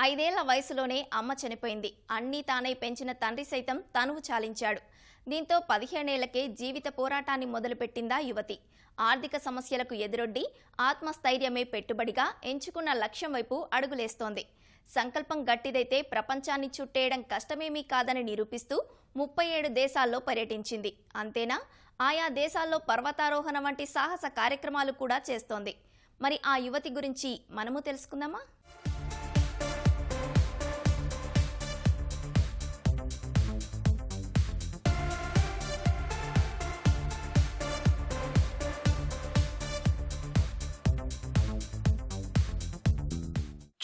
ఐదేళ్ళ వయసులోనే అమ్మ చనిపోయింది. అన్నీ తానై పెంచిన తండ్రి సైతం తనువు చాలించాడు. దీంతో పదిహేనేళ్ళకే జీవిత పోరాటాన్ని మొదలుపెట్టిందా యువతి. ఆర్థిక సమస్యలకు ఎదురొడ్డి ఆత్మస్థైర్యమే పెట్టుబడిగా ఎంచుకున్న లక్ష్యం వైపు అడుగులేస్తోంది. సంకల్పం గట్టిదైతే ప్రపంచాన్ని చుట్టేయడం కష్టమేమీ కాదని నిరూపిస్తూ ముప్పై ఏడు దేశాల్లో పర్యటించింది. అంతేనా? ఆయా దేశాల్లో పర్వతారోహణ వంటి సాహస కార్యక్రమాలు కూడా చేస్తోంది. మరి ఆ యువతి గురించి మనము తెలుసుకుందామా?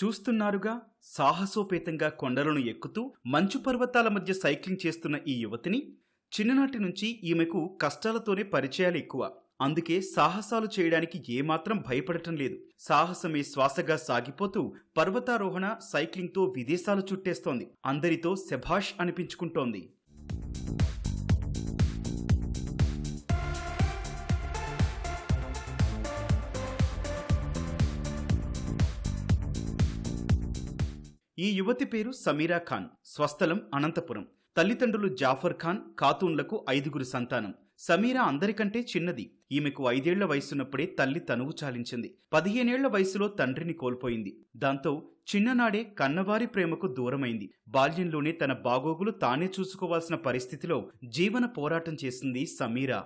చూస్తున్నారుగా సాహసోపేతంగా కొండలను ఎక్కుతూ మంచు పర్వతాల మధ్య సైక్లింగ్ చేస్తున్న ఈ యువతిని చిన్ననాటి నుంచి ఈమెకు కష్టాలతోనే పరిచయాలు ఎక్కువ. అందుకే సాహసాలు చేయడానికి ఏమాత్రం భయపడటం లేదు. సాహసమే శ్వాసగా సాగిపోతూ పర్వతారోహణ సైక్లింగ్తో విదేశాలు చుట్టేస్తోంది. అందరితో శభాష్ అనిపించుకుంటోంది. ఈ యువతి పేరు సమీరా ఖాన్ స్వస్థలం అనంతపురం. తల్లిదండ్రులు జాఫర్ ఖాన్ ఖాతూన్లకు ఐదుగురు సంతానం. సమీరా అందరికంటే చిన్నది. ఈమెకు ఐదేళ్ళ వయసున్నప్పుడే తల్లి తనువు చాలించింది. పదిహేనేళ్ళ వయసులో తండ్రిని కోల్పోయింది. దాంతో చిన్ననాడే కన్నవారి ప్రేమకు దూరమైంది. బాల్యంలోనే తన బాగోగులు తానే చూసుకోవాల్సిన పరిస్థితిలో జీవన పోరాటం చేసింది సమీరా.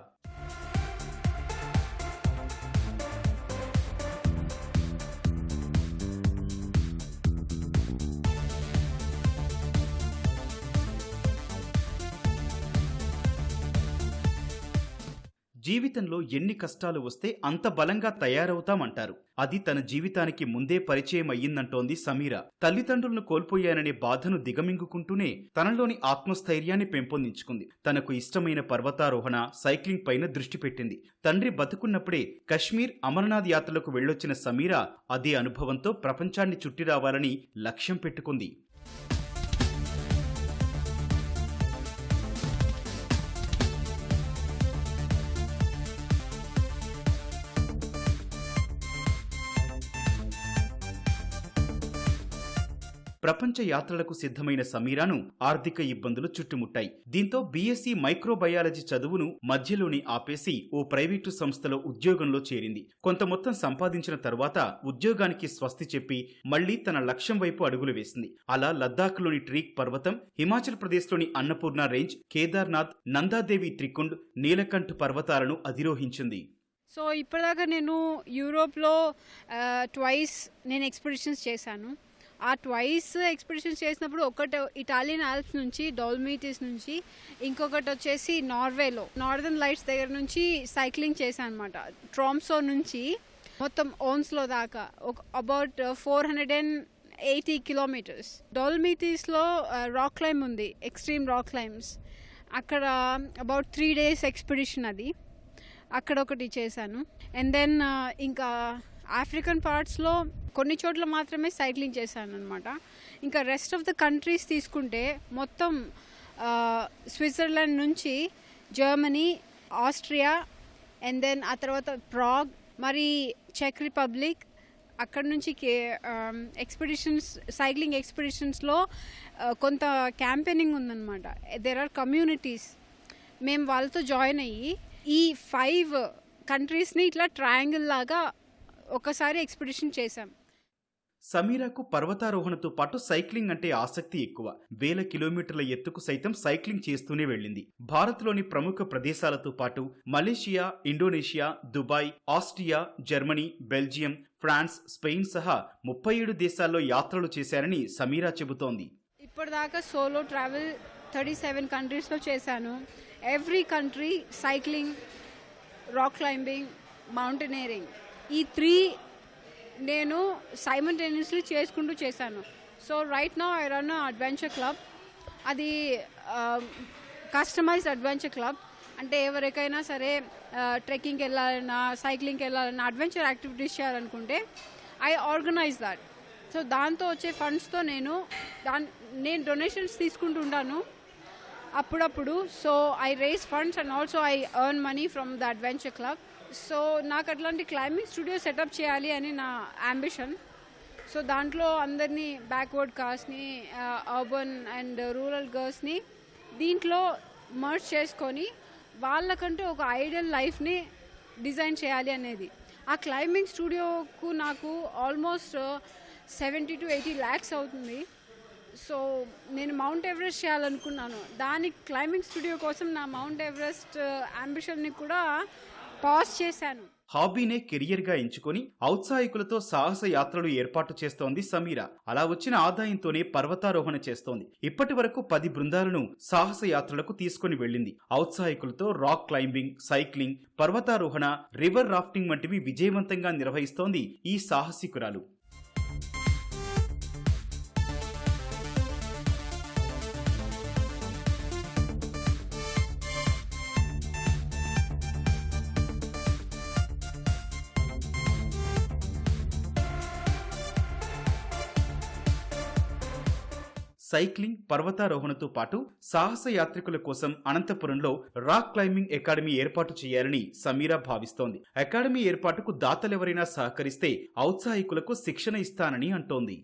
జీవితంలో ఎన్ని కష్టాలు వస్తే అంత బలంగా తయారవుతామంటారు. అది తన జీవితానికి ముందే పరిచయం అయ్యిందంటోంది సమీర. తల్లిదండ్రులను కోల్పోయాననే బాధను దిగమింగుకుంటూనే తనలోని ఆత్మస్థైర్యాన్ని పెంపొందించుకుంది. తనకు ఇష్టమైన పర్వతారోహణ సైక్లింగ్ పైన దృష్టి పెట్టింది. తండ్రి బతుకున్నప్పుడే కశ్మీర్ అమర్నాథ్ యాత్రలకు వెళ్ళొచ్చిన సమీర అదే అనుభవంతో ప్రపంచాన్ని చుట్టి రావాలని లక్ష్యం పెట్టుకుంది. ప్రపంచ యాత్రలకు సిద్ధమైన సమీరాను ఆర్థిక ఇబ్బందులు చుట్టుముట్టాయి. దీంతో బీఎస్సీ మైక్రోబయాలజీ చదువును మధ్యలోనే ఆపేసి ఓ ప్రైవేటు సంస్థలో ఉద్యోగంలో చేరింది. కొంత మొత్తం సంపాదించిన తర్వాత ఉద్యోగానికి స్వస్తి చెప్పి మళ్ళీ తన లక్ష్యం వైపు అడుగులు వేసింది. అలా లద్దాఖ్లోని ట్రీక్ పర్వతం హిమాచల్ ప్రదేశ్లోని అన్నపూర్ణ రేంజ్ కేదార్నాథ్ నందాదేవి త్రికుండ్ నీలకంఠ్ పర్వతాలను అధిరోహించింది. సో ఇప్పటిదాకా నేను యూరోప్లో ట్వైస్ నేను ఎక్స్పెడిషన్స్ చేశాను. ఆ ట్వైస్ ఎక్స్పెడిషన్స్ చేసినప్పుడు ఒకటి ఇటాలియన్ ఆల్ప్స్ నుంచి డోల్మీటిస్ నుంచి ఇంకొకటి వచ్చేసి నార్వేలో నార్దర్న్ లైట్స్ దగ్గర నుంచి సైక్లింగ్ చేశాను అనమాట ట్రామ్సో నుంచి మొత్తం ఓన్స్లో దాకా ఒక about four hundred and eighty kilometres. డోల్మీటీస్లో rock climb ఉంది ఎక్స్ట్రీమ్ రాక్ క్లైమ్స్. అక్కడ అబౌట్ త్రీ డేస్ ఎక్స్పెడిషన్ అది. అక్కడ ఒకటి చేశాను. అండ్ దెన్ ఇంకా ఆఫ్రికన్ పార్ట్స్లో కొన్ని చోట్ల మాత్రమే సైక్లింగ్ చేశాను అనమాట ఇంకా రెస్ట్ ఆఫ్ ద కంట్రీస్ తీసుకుంటే మొత్తం స్విట్జర్లాండ్ నుంచి జర్మనీ ఆస్ట్రియా అండ్ దెన్ ఆ తర్వాత ప్రాగ్ మరి చెక్ రిపబ్లిక్ అక్కడ నుంచి ఎక్స్పెడిషన్స్ సైక్లింగ్ ఎక్స్పెడిషన్స్లో కొంత క్యాంపెయినింగ్ ఉందన్నమాట. దెర్ ఆర్ కమ్యూనిటీస్ మేము వాళ్ళతో జాయిన్ అయ్యి ఈ ఫైవ్ కంట్రీస్ని ఇట్లా ట్రయాంగిల్ లాగా ఒకసారి ఎక్స్పెడిషన్ చేశాం. సమీరాకు పర్వతారోహణతో పాటు సైక్లింగ్ అంటే ఆసక్తి ఎక్కువ. వేల కిలోమీటర్ల ఎత్తుకు సైతం సైక్లింగ్ చేస్తూనే వెళ్ళింది. భారత్లోని ప్రముఖ ప్రదేశాలతో పాటు Malaysia Indonesia Dubai Austria Germany Belgium France Spain సహా ముప్పై ఏడు దేశాల్లో యాత్రలు చేశారని సమీరా చెబుతోంది. ఇప్పటిదాకా సోలో ట్రావెల్ థర్టీ సెవెన్ కంట్రీస్లో చేశాను. Every country cycling rock climbing mountaineering. ఈ త్రీ నేను సైమల్టేనియస్లీ చేసుకుంటూ చేశాను. సో రైట్ నా ఐ రన్ అడ్వెంచర్ క్లబ్ అది కస్టమైజ్డ్ అడ్వెంచర్ క్లబ్ అంటే ఎవరికైనా సరే ట్రెక్కింగ్కి వెళ్ళాలన్నా సైక్లింగ్కి వెళ్ళాలన్నా అడ్వెంచర్ యాక్టివిటీస్ చేయాలనుకుంటే ఐ ఆర్గనైజ్ దాట్ సో దాంతో వచ్చే ఫండ్స్తో నేను దాని నేను డొనేషన్స్ తీసుకుంటుంటాను అప్పుడప్పుడు so I raise funds and also I earn money from the adventure club so నాకు అట్లాంటి క్లైంబింగ్ స్టూడియో సెటప్ చేయాలి అని నా అంబిషన్ సో దాంట్లో అందరినీ బ్యాక్వర్డ్ కాస్ట్ని అర్బన్ అండ్ రూరల్ గర్ల్స్ని దీంట్లో మర్చ్ చేసుకొని వాళ్ళకంటూ ఒక ఐడియల్ లైఫ్ని డిజైన్ చేయాలి అనేది. ఆ క్లైంబింగ్ స్టూడియోకు నాకు almost seventy to eighty lakhs అవుతుంది. సో నేను మౌంట్ ఎవరెస్ట్ చేయాలనుకున్నాను. దానికి క్లైంబింగ్ స్టూడియో కోసం నా మౌంట్ ఎవరెస్ట్ అంబిషన్ని కూడా పాజ్ చేశాను. హాబీనే కెరియర్గా ఎంచుకొని ఔత్సాహికులతో సాహస యాత్రలు ఏర్పాటు చేస్తోంది సమీర. అలా వచ్చిన ఆదాయంతోనే పర్వతారోహణ చేస్తోంది. ఇప్పటి వరకు పది బృందాలను సాహస యాత్రలకు తీసుకుని వెళ్ళింది. ఔత్సాహికులతో రాక్ క్లైంబింగ్ సైక్లింగ్ పర్వతారోహణ రివర్ రాఫ్టింగ్ వంటివి విజయవంతంగా నిర్వహిస్తోంది ఈ సాహసికురాలు. సైక్లింగ్ పర్వతారోహణతో పాటు సాహస యాత్రికుల కోసం అనంతపురంలో రాక్ క్లైంబింగ్ అకాడమీ ఏర్పాటు చేయాలని సమీరా భావిస్తోంది. అకాడమీ ఏర్పాటుకు దాతలెవరైనా సహకరిస్తే ఔత్సాహికులకు శిక్షణ ఇస్తానని అంటోంది.